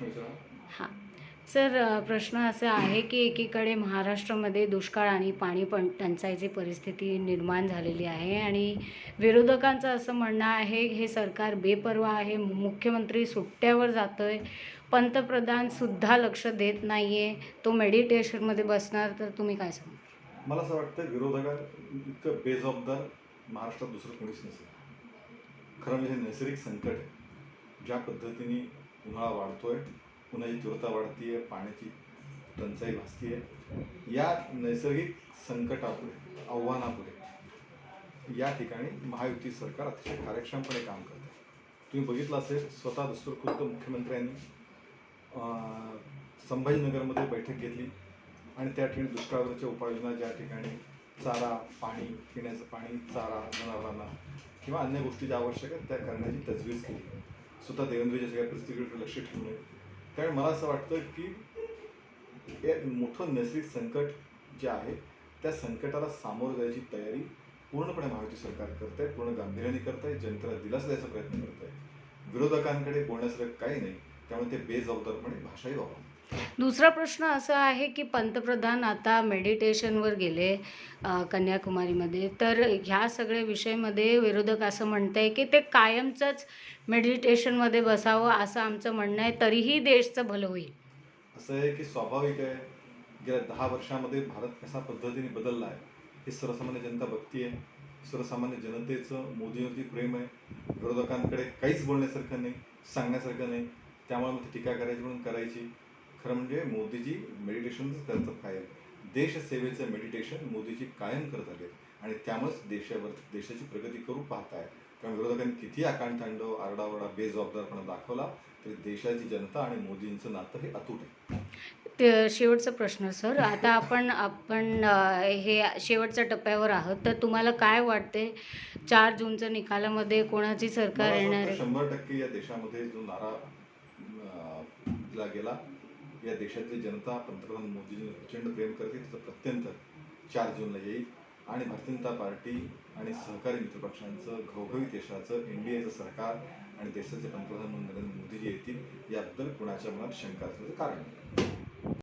हां. सर प्रश्न असा आहे की एकीकडे महाराष्ट्रामध्ये दुष्काळ आणि पाणी पण टंचाईची परिस्थिती निर्माण झालेली आहे आणि विरोधकांचं असं म्हणणं आहे हे सरकार बेपर्वा आहे मुख्यमंत्री सुट्ट्यावर जातोय पंतप्रधानसुद्धा लक्ष देत नाही आहे तो मेडिटेशनमध्ये बसणार तर तुम्ही काय सांगा? मला असं वाटतं विरोधकां इतकं बेजबाबदार महाराष्ट्रात दुसरं कोणीच नसेल खरं म्हणजे नैसर्गिक संकट आहे. ज्या पद्धतीने उन्हाळा वाढतोय पुन्हाची तीव्रता वाढतीये पाण्याची टंचाई भासतीये. या नैसर्गिक संकटापुढे आव्हानापुढे या ठिकाणी महायुती सरकार अतिशय कार्यक्षमपणे काम करते. तुम्ही बघितलं असेल स्वतः दस्तूरखुद्द मुख्यमंत्र्यांनी संभाजीनगरमध्ये बैठक घेतली आणि त्या ठिकाणी दुष्काळावरच्या उपाययोजना ज्या ठिकाणी चारा पाणी पिण्याचं पाणी चारा जनावरांना किंवा अन्य गोष्टी ज्या आवश्यक आहेत त्या करण्याची तजवीज केली. स्वतः देवेंद्रच्या सगळ्या परिस्थितीकडे लक्ष ठेवून कारण त्यामुळे मला असं वाटतं की एक मोठं नैसर्गिक संकट जे आहे त्या संकटाला सामोरं जायची तयारी पूर्णपणे महायुती सरकार करत आहे पूर्ण गांभीर्याने करत आहे जनतेला दिलासा द्यायचा प्रयत्न करत आहे विरोधकांकडे बोलण्यासारखं काही नाही त्यामुळे ते बेजबाबदारपणे भाषाही वापरतात. दुसरा प्रश्न असा आहे की पंतप्रधान आता मेडिटेशनवर गेले कन्याकुमारीमध्ये. तर ह्या सगळ्या विषयामध्ये विरोधक असं म्हणत आहे की ते कायमचंच मेडिटेशनमध्ये बसावं असं आमचं म्हणणं आहे तरीही देशचं भलं होईल. असं आहे की स्वाभाविक आहे गेल्या दहा वर्षामध्ये भारत कशा पद्धतीने बदलला आहे हे सर्वसामान्य जनता बघतीये. सर्वसामान्य जनतेचं मोदीवरती प्रेम आहे. विरोधकांकडे काहीच बोलण्यासारखं नाही सांगण्यासारखं नाही. त्यामुळे मग ती टीका करायची म्हणून करायची. खरं म्हणजे मोदीजी मेडिटेशनच करतात कायम देशसेवेचं मेडिटेशन मोदीजी कायम करत आले. आणि त्यामुळेच देशावर देशाची प्रगती करू पाहत आहे त्यामुळे विरोधकांनी किती आकांतांडव आरडाओरडा बेजबाबदारपणा दाखवला तरी देशाची जनता आणि मोदींचं नातं हे अतूट आहे. ते शेवटचा प्रश्न सर. आता आपण आपण हे शेवटच्या टप्प्यावर आहोत. तर तुम्हाला काय वाटते? चार जूनच्या निकालामध्ये कोणाची सरकार येणार आहे? शंभर टक्के या देशामध्ये जो नारा दिला गेला या देशातली जनता पंतप्रधान मोदीजींना प्रचंड प्रेम करते. त्याचं प्रत्यंतर चार जूनला येईल. आणि भारतीय जनता पार्टी आणि सहकारी मित्रपक्षांचं घवघवीत देशाचं एन डी एचं सरकार आणि देशाचे पंतप्रधान म्हणून नरेंद्र मोदीजी येतील याबद्दल कुणाच्या मनात शंका असल्याचं कारण नाही